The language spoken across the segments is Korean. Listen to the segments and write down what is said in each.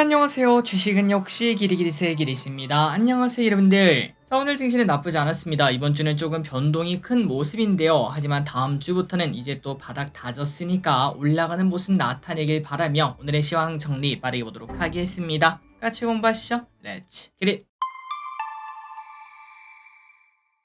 안녕하세요. 주식은 역시 기리기리스의 기리스입니다. 안녕하세요, 여러분들. 자, 오늘 증시는 나쁘지 않았습니다. 이번 주는 조금 변동이 큰 모습인데요. 하지만 다음 주부터는 이제 또 바닥 다졌으니까 올라가는 모습 나타내길 바라며 오늘의 시황 정리 빠르게 보도록 하겠습니다. 같이 공부하시죠. 렛츠 기릿!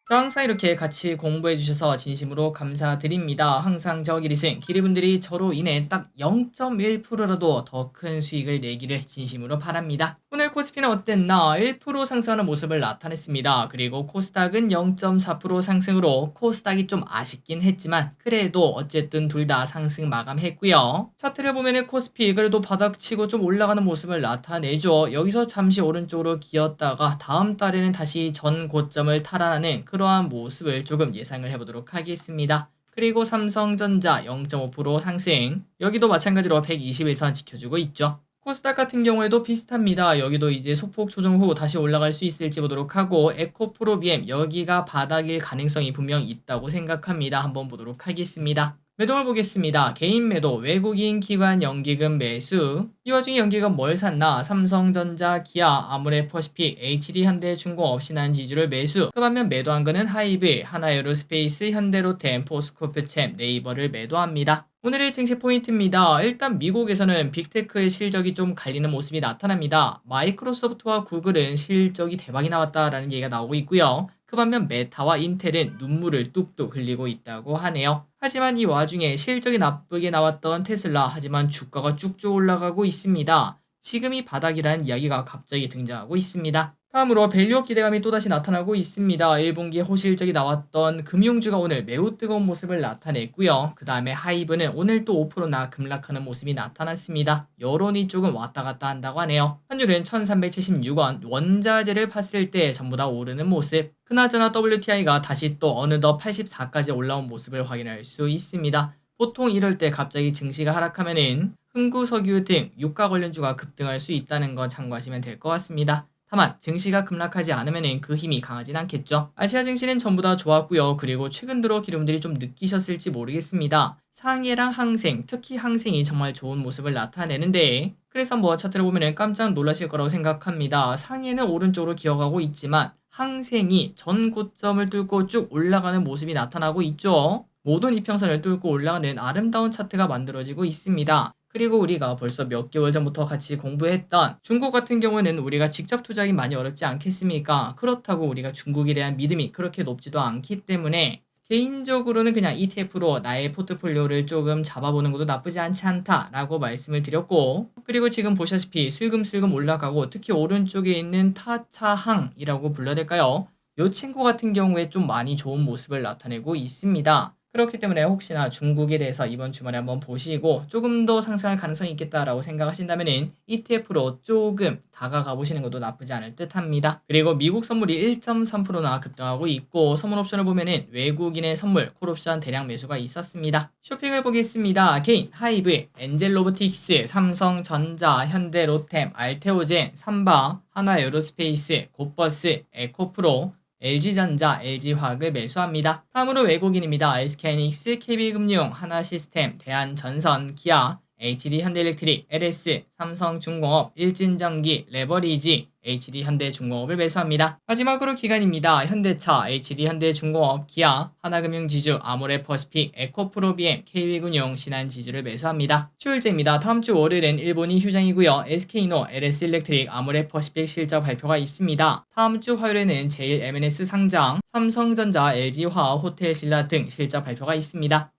항상 이렇게 같이 공부해 주셔서 진심으로 감사드립니다. 항상 저 기리승, 기리분들이 저로 인해 딱 0.1%라도 더 큰 수익을 내기를 진심으로 바랍니다. 오늘 코스피는 어땠나? 1% 상승하는 모습을 나타냈습니다. 그리고 코스닥은 0.4% 상승으로 코스닥이 좀 아쉽긴 했지만 그래도 어쨌든 둘 다 상승 마감했고요. 차트를 보면은 코스피 그래도 바닥치고 좀 올라가는 모습을 나타내죠. 여기서 잠시 오른쪽으로 기었다가 다음 달에는 다시 전 고점을 탈환하는 그러한 모습을 조금 예상을 해보도록 하겠습니다. 그리고 삼성전자 0.5% 상승. 여기도 마찬가지로 121선 지켜주고 있죠. 코스닥 같은 경우에도 비슷합니다. 여기도 이제 소폭 조정 후 다시 올라갈 수 있을지 보도록 하고 에코프로 BM 여기가 바닥일 가능성이 분명 있다고 생각합니다. 한번 보도록 하겠습니다. 매도를 보겠습니다. 개인 매도, 외국인 기관 연기금 매수. 이 와중에 연기금 뭘 샀나? 삼성전자, 기아, 아모레퍼시픽, HD 현대중공업, 신한지주를 매수. 그 반면 매도한 거는 하이브, 하나에로스페이스, 현대로템, 포스코프챔, 네이버를 매도합니다. 오늘의 증시 포인트입니다. 일단 미국에서는 빅테크의 실적이 좀 갈리는 모습이 나타납니다. 마이크로소프트와 구글은 실적이 대박이 나왔다라는 얘기가 나오고 있고요. 그 반면 메타와 인텔은 눈물을 뚝뚝 흘리고 있다고 하네요. 하지만 이 와중에 실적이 나쁘게 나왔던 테슬라 하지만 주가가 쭉쭉 올라가고 있습니다. 지금이 바닥이라는 이야기가 갑자기 등장하고 있습니다. 다음으로 밸류업 기대감이 또다시 나타나고 있습니다. 1분기에 호실적이 나왔던 금융주가 오늘 매우 뜨거운 모습을 나타냈고요. 그 다음에 하이브는 오늘 또 5%나 급락하는 모습이 나타났습니다. 여론이 조금 왔다 갔다 한다고 하네요. 환율은 1376원, 원자재를 봤을 때 전부 다 오르는 모습. 그나저나 WTI가 다시 또 어느덧 84까지 올라온 모습을 확인할 수 있습니다. 보통 이럴 때 갑자기 증시가 하락하면은 흥구 석유 등 유가 관련주가 급등할 수 있다는 건 참고하시면 될 것 같습니다. 다만 증시가 급락하지 않으면 그 힘이 강하진 않겠죠. 아시아 증시는 전부 다 좋았고요. 그리고 최근 들어 기름들이 좀 느끼셨을지 모르겠습니다. 상해랑 항생, 특히 항생이 정말 좋은 모습을 나타내는데 그래서 뭐 차트를 보면 깜짝 놀라실 거라고 생각합니다. 상해는 오른쪽으로 기어가고 있지만 항생이 전 고점을 뚫고 쭉 올라가는 모습이 나타나고 있죠. 모든 이평선을 뚫고 올라가는 아름다운 차트가 만들어지고 있습니다. 그리고 우리가 벌써 몇 개월 전부터 같이 공부했던 중국 같은 경우에는 우리가 직접 투자하기 많이 어렵지 않겠습니까? 그렇다고 우리가 중국에 대한 믿음이 그렇게 높지도 않기 때문에 개인적으로는 그냥 ETF로 나의 포트폴리오를 조금 잡아보는 것도 나쁘지 않지 않다라고 말씀을 드렸고 그리고 지금 보시다시피 슬금슬금 올라가고 특히 오른쪽에 있는 타차항이라고 불러야 될까요? 이 친구 같은 경우에 좀 많이 좋은 모습을 나타내고 있습니다. 그렇기 때문에 혹시나 중국에 대해서 이번 주말에 한번 보시고 조금 더 상승할 가능성이 있겠다라고 생각하신다면 ETF로 조금 다가가 보시는 것도 나쁘지 않을 듯 합니다. 그리고 미국 선물이 1.3%나 급등하고 있고 선물 옵션을 보면은 외국인의 선물 콜옵션 대량 매수가 있었습니다. 쇼핑을 보겠습니다. 개인, 하이브, 엔젤로보틱스, 삼성전자, 현대 로템, 알테오젠, 삼바, 하나에어로스페이스, 곧버스, 에코프로, LG전자, LG화학을 매수합니다. 다음으로 외국인입니다. SK이닉스, KB금융, 하나시스템, 대한전선, 기아, HD 현대일렉트릭, LS, 삼성중공업, 일진전기, 레버리지, HD 현대중공업을 매수합니다. 마지막으로 기간입니다. 현대차, HD 현대중공업, 기아, 하나금융지주, 아모레퍼시픽, 에코프로비엠, KB금융, 신한지주를 매수합니다. 추일제입니다. 다음 주 월요일엔 일본이 휴장이고요. SK노, LS일렉트릭, 아모레퍼시픽 실적 발표가 있습니다. 다음 주 화요일에는 제일 M&S 상장, 삼성전자, LG화학, 호텔신라 등 실적 발표가 있습니다.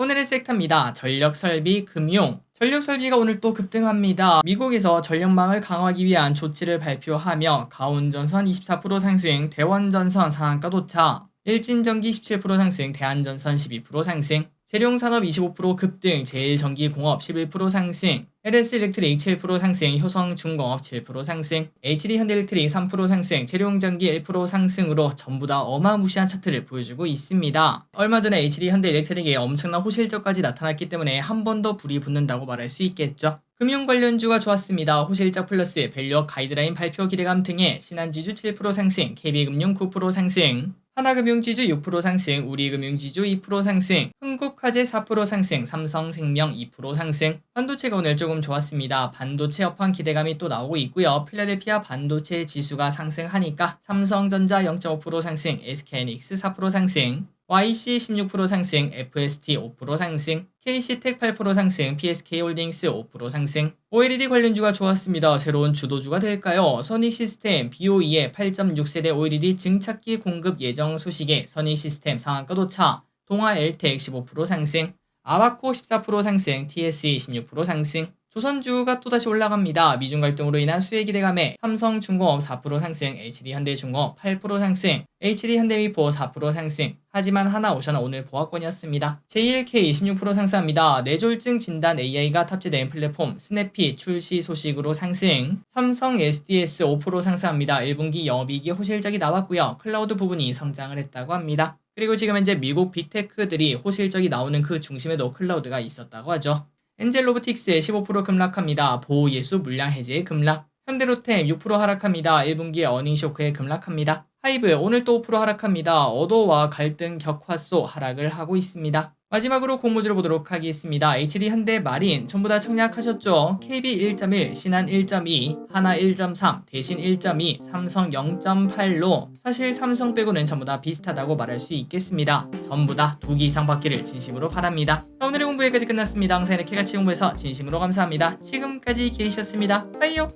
오늘의 섹터입니다. 전력 설비, 금융. 전력 설비가 오늘 또 급등합니다. 미국에서 전력망을 강화하기 위한 조치를 발표하며 가온전선 24% 상승, 대원전선 상한가 도착, 일진전기 17% 상승, 대한전선 12% 상승, 재룡산업 25% 급등, 제일전기공업 11% 상승, LS일렉트릭 7% 상승, 효성중공업 7% 상승, HD현대일렉트릭 3% 상승, 재룡전기 1% 상승으로 전부 다 어마무시한 차트를 보여주고 있습니다. 얼마 전에 HD현대일렉트릭의 엄청난 호실적까지 나타났기 때문에 한 번 더 불이 붙는다고 말할 수 있겠죠. 금융 관련주가 좋았습니다. 호실적 플러스 밸류업 가이드라인 발표 기대감 등의 신한지주 7% 상승, KB금융 9% 상승, 하나금융지주 6% 상승, 우리금융지주 2% 상승, 흥국화재 4% 상승, 삼성생명 2% 상승. 반도체가 오늘 조금 좋았습니다. 반도체 업황 기대감이 또 나오고 있고요. 필라델피아 반도체 지수가 상승하니까 삼성전자 0.5% 상승, SK하이닉스 4% 상승, YC 16% 상승, FST 5% 상승, KC텍 8% 상승, PSK홀딩스 5% 상승. OLED 관련주가 좋았습니다. 새로운 주도주가 될까요? 선익시스템 BOE의 8.6세대 OLED 증착기 공급 예정 소식에 선익시스템 상한가 도차, 동아 엘텍 15% 상승, 아바코 14% 상승, TSE 16% 상승. 조선주가 또다시 올라갑니다. 미중 갈등으로 인한 수혜 기대감에 삼성중공업 4% 상승, HD현대중공업 8% 상승, HD현대미포 4% 상승. 하지만 하나오션은 오늘 보합권이었습니다. J1K 16% 상승합니다. 뇌졸중 진단 AI가 탑재된 플랫폼 스냅피 출시 소식으로 상승. 삼성 SDS 5% 상승합니다. 1분기 영업이익이 호실적이 나왔고요. 클라우드 부분이 성장을 했다고 합니다. 그리고 지금 현재 미국 빅테크들이 호실적이 나오는 그 중심에도 클라우드가 있었다고 하죠. 엔젤로보틱스 15% 급락합니다. 보호예수 물량 해제 급락. 현대로템 6% 하락합니다. 1분기 어닝 쇼크에 급락합니다. 하이브 오늘 또 5% 하락합니다. 어도와 갈등 격화소 하락을 하고 있습니다. 마지막으로 공모주를 보도록 하겠습니다. HD 현대 마린 전부 다 청약하셨죠? KB 1.1, 신한 1.2, 하나 1.3, 대신 1.2, 삼성 0.8로 사실 삼성 빼고는 전부 다 비슷하다고 말할 수 있겠습니다. 전부 다 두 개 이상 받기를 진심으로 바랍니다. 자, 오늘의 공부 여기까지 끝났습니다. 항상 이렇게 같이 공부해서 진심으로 감사합니다. 지금까지 기리셨습니다. 빠이요!